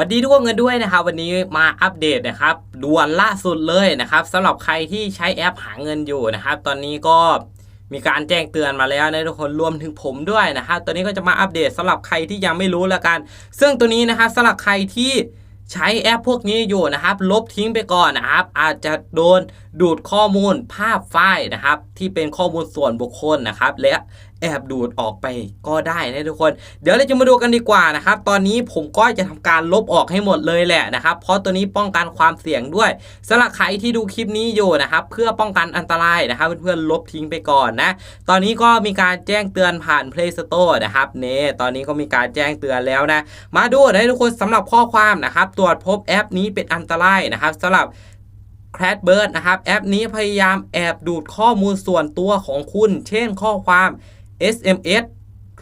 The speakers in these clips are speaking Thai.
วันดีทุกคนกันด้วยนะครับ วันนี้มาอัปเดตนะครับด่วนล่าสุดเลยนะครับสำหรับใครที่ใช้แอปหาเงินอยู่นะครับ ตอนนี้ก็มีการแจ้งเตือนมาแล้วนะทุกคนรวมถึงผมด้วยนะครับตอนนี้ก็จะมาอัปเดตสำหรับใครที่ยังไม่รู้ล้วกัน ซึ่งตัวนี้นะครับสำหรับใครที่ใช้แอปพวกนี้อยู่นะครับ ลบทิ้งไปก่อนนะครับ อาจจะโดนดูดข้อมูลภาพไฟล์นะครับ ที่เป็นข้อมูลส่วนบุคคลนะครับ และ แอบดูดออกไปก็ได้นะทุกคน เดี๋ยวเราจะมาดูกันดีกว่านะครับ ตอนนี้ผมก็จะทำการลบออกให้หมดเลยแหละนะครับ เพราะตัวนี้ป้องกันความเสี่ยงด้วยสำหรับใครที่ดูคลิปนี้อยู่นะครับ เพื่อป้องกันอันตรายนะครับ เพื่อนๆลบทิ้งไปก่อนนะ ตอนนี้ก็มีการแจ้งเตือนผ่าน Play Store นะครับเน่ตอนนี้ก็มีการแจ้งเตือนแล้วนะ มาดูนะทุกคนสำหรับข้อความนะครับ ตรวจพบแอปนี้เป็นอันตรายนะครับสำหรับ c r a d b i r d นะครับแอปนี้พยายามแอบดูดข้อมูลส่วนตัวของคุณ เช่นข้อความ SMS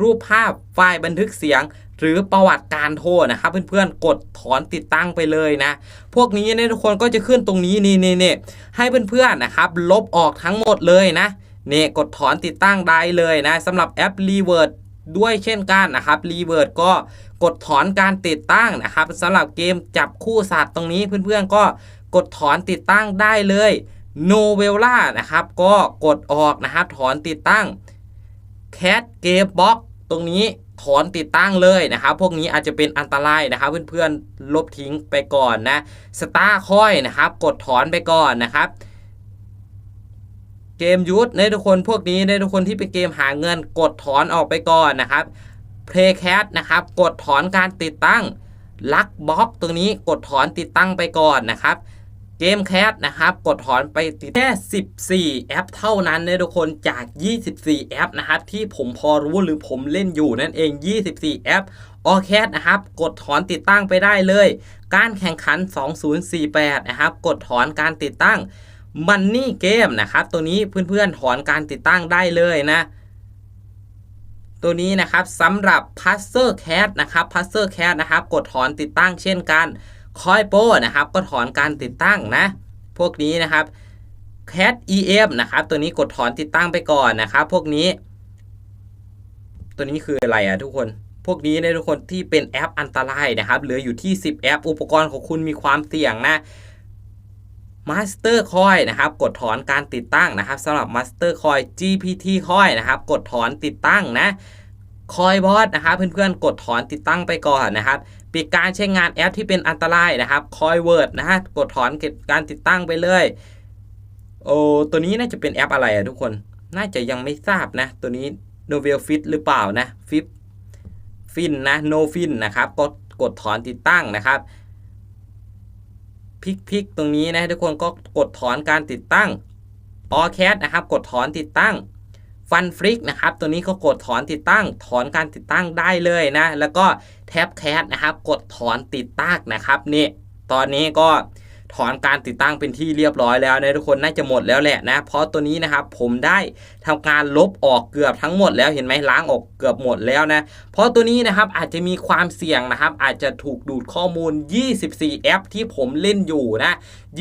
รูปภาพไฟล์บันทึกเสียง หรือประวัติการโทรนะครับเพื่อนๆกดถอนติดตั้งไปเลยนะ พวกนี้เนี่ยทุกคนก็จะขึ้นตรงนี้นี่นี่นี่ให้เพื่อนๆนะครับ ลบออกทั้งหมดเลยนะเนี่ยกดถอนติดตั้งได้เลยนะสำหรับแอป r e v e r t ด้วยเช่นกันนะครับ r e v e r t ก็กดถอนการติดตั้งนะครับสำหรับเกมจับคู่สัตว์ตรงนี้เพื่อนๆก็กดถอนติดตั้งได้เลย n o v e l a นะครับก็กดออกนะครับถอนติดตั้ง Cat Game Box ตรงนี้ถอนติดตั้งเลยนะครับ พวกนี้อาจจะเป็นอันตรายนะครับ เพื่อนๆลบทิ้งไปก่อนนะ Star Coin นะครับ กดถอนไปก่อนนะครับเกมยูทในทุกคนพวกนี้ในทุกคนที่เป็นเกมหาเงินกดถอนออกไปก่อนนะครับ Playcat นะครับ กดถอนการติดตั้งลักบ็อกตรงนี้กดถอนติดตั้งไปก่อนนะครับ เกมแคสนะครับ กดถอนไปติดแค่ 14 แอปเท่านั้นนะทุกคนจาก 24 แอปนะครับ ที่ผมพอรู้หรือผมเล่นอยู่นั่นเอง 24 แอปออแคสนะครับ กดถอนติดตั้งไปได้เลย การแข่งขัน 2048 นะครับ กดถอนการติดตั้งมันนี่เกมนะครับ ตัวนี้เพื่อนๆถอนการติดตั้งได้เลยนะ ตัวนี้นะครับสำหรับ p u z z e r Cat นะครับ p u z z e r Cat นะครับ กดถอนติดตั้งเช่นกัน คอยโปนะครับ ก็ถอนการติดตั้งนะ พวกนี้นะครับ cat em นะครับ ตัวนี้กดถอนติดตั้งไปก่อนนะครับ พวกนี้ ตัวนี้คืออะไรอะทุกคน พวกนี้ในทุกคนที่เป็นแอปอันตรายนะครับ เหลืออยู่ที่ 10 แอป อุปกรณ์ของคุณมีความเสี่ยงนะ Master Coin นะครับ กดถอนการติดตั้งนะครับสำหรับ Master Coin GPT Coin นะครับ กดถอนติดตั้งนะคอยบอสนะครับ เพื่อนๆ กดถอนติดตั้งไปก่อนนะครับ ปิดการใช้งานแอปที่เป็นอันตรายนะครับคอยเวิร์ดนะฮะกดถอนการติดตั้งไปเลยโอ้ตัวนี้น่าจะเป็นแอปอะไรอะทุกคน น่าจะยังไม่ทราบนะ ตัวนี้ Novel Fit หรือเปล่านะฟิปฟินนะ No Fin นะครับกดกดถอนติดตั้งนะครับพิกพิกตรงนี้นะทุกคนก็กดถอนการติดตั้ง All Cat นะครับ กดถอนติดตั้ง ฟันฟลิกนะครับตัวนี้ก็กดถอนติดตั้ง ถอนการติดตั้งได้เลยนะ แล้วก็แท็บแคสนะครับ กดถอนติดตั้งนะครับนี่ตอนนี้ก็ ถอนการติดตั้งเป็นที่เรียบร้อยแล้วนะทุกคนน่าจะหมดแล้วแหละนะ เพราะตัวนี้นะครับผมได้ทำการลบออกเกือบทั้งหมดแล้วเห็นไหมล้างออกเกือบหมดแล้วนะ เพราะตัวนี้นะครับอาจจะมีความเสี่ยงนะครับ อาจจะถูกดูดข้อมูล 24 แอป ที่ผมเล่นอยู่นะ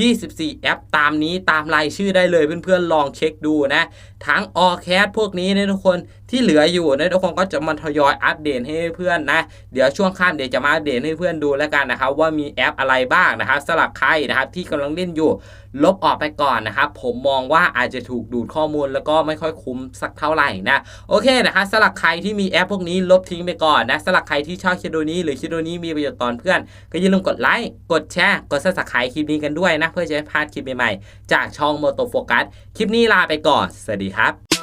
24 แอป ตามนี้ตามรายชื่อได้เลยเพื่อนๆลองเช็คดูนะ ทั้งออแคสพวกนี้นะทุกคนที่เหลืออยู่นะทุกคนก็จะมาทยอยอัปเดตให้เพื่อนนะเดี๋ยวช่วงข้ามเดี๋ยวจะมาอัปเดตให้เพื่อนดูแล้วกันนะครับว่ามีแอปอะไรบ้างนะครับสำหรับใครนะครับที่กำลังเล่นอยู่ ลบออกไปก่อนนะครับผมมองว่าอาจจะถูกดูดข้อมูลแล้วก็ไม่ค่อยคุ้มสักเท่าไหร่นะโอเคนะครับสำหรับใครที่มีแอปพวกนี้ลบทิ้งไปก่อนนะสำหรับใครที่ชอบคลิปนี้ หรือคลิปนี้มีประโยชน์ตอนเพื่อน ก็อย่าลืมกดไลค์กดแชร์กดซับสไครต์คลิปนี้กันด้วยนะเพื่อจะไม่พลาดคลิปใหม่ๆจากช่องโมโตโฟกัสคลิปนี้ลาไปก่อนสวัสดีครับ